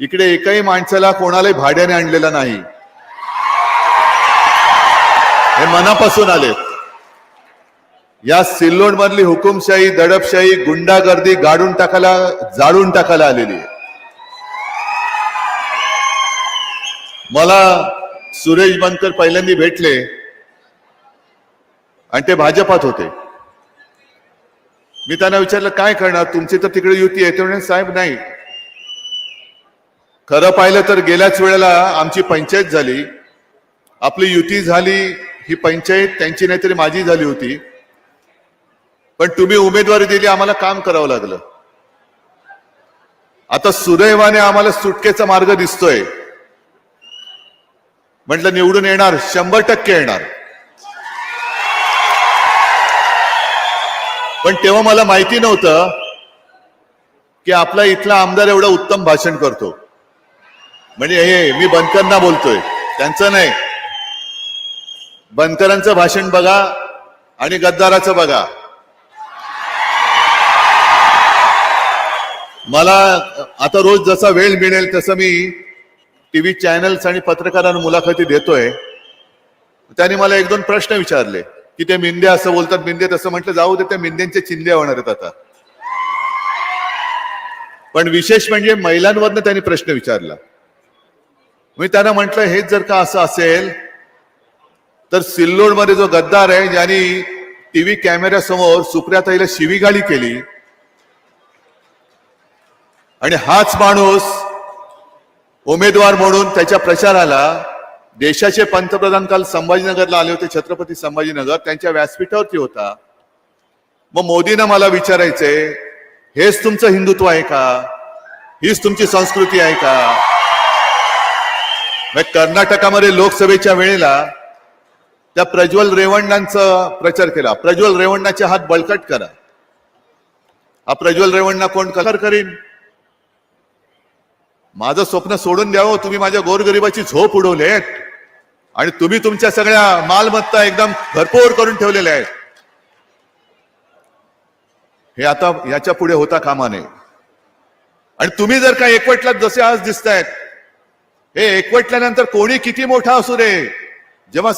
इकडे एकाही माणसाला कोणालाही भाड्याने आणलेला नाही. हे मनापासून आले. या सिल्लोड मधली हुकुमशाही दडपशाही गुंडागर्दी गाडून टाकायला जाळून टाकायला आलेली मला सुरेश बनकर पहिल्यांदा भेटले आणि ते भाजपात होते. मी त्यांना विचारलं काय करणार? तुमची तर तिकडे युती आहे. ते साहेब नाही. खरं पाहिलं तर गेल्याच वेळेला आमची पंचायत झाली. आपली युती झाली ही पंचायत त्यांची नाहीतरी माझी झाली होती. पण तुम्ही उमेदवारी दिली आम्हाला काम करावं लागलं. आता सुदैवाने आम्हाला सुटकेचा मार्ग दिसतोय. म्हटलं निवडून येणार शंभर टक्के येणार. पण तेव्हा मला माहिती नव्हतं की आपला इथला आमदार एवढं उत्तम भाषण करतो. म्हणजे हे मी बनकरांना बोलतोय. त्यांचं नाही. बनकरांचं भाषण बघा आणि गद्दाराचं बघा. मला आता रोज जसा वेळ मिळेल तसं मी टीव्ही चॅनल्स आणि पत्रकारांना मुलाखती देतोय. त्यांनी मला एक दोन प्रश्न विचारले की ते मिंदे असं बोलतात मिंदे तसं म्हटलं जाऊ दे त्या मिंद्यांच्या चिंध्या होणार आहेत आता. पण विशेष म्हणजे महिलांवरनं त्यांनी प्रश्न विचारला. मी त्यांना म्हटलं हेच जर का असं असेल तर सिल्लोडमध्ये जो गद्दार आहे ज्यांनी टीव्ही कॅमेऱ्यासमोर सुप्रियाताईला शिवीगाळी केली आणि हाच माणूस उमेदवार म्हणून त्याच्या प्रचाराला देशाचे पंतप्रधान काल संभाजीनगरला आले होते छत्रपती संभाजीनगर त्यांच्या व्यासपीठावरती होता. मग मोदींना मला विचारायचंय हेच तुमचं हिंदुत्व आहे का? हीच तुमची संस्कृती आहे का? कर्नाटकामध्ये लोकसभेच्या वेळेला त्या प्रज्वल रेवण्णांचा प्रचार केला. प्रज्वल रेवण्णाचे हात बळकट करा. हा प्रज्वल रेवण्णा कोण कलर करीन? माझं स्वप्न सोडून द्यावं हो, तुम्ही माझ्या गोरगरिबाची झोप उडवलेत आणि तुम्ही तुमच्या सगळ्या मालमत्ता एकदम भरपूर करून ठेवलेल्या आहेत. हे आता याच्यापुढे होता कामा नये. आणि तुम्ही जर का एकवटलात जसे आज दिसतायत हे एकवटल्यानंतर कोणी किती मोठा असू दे? जेव्हा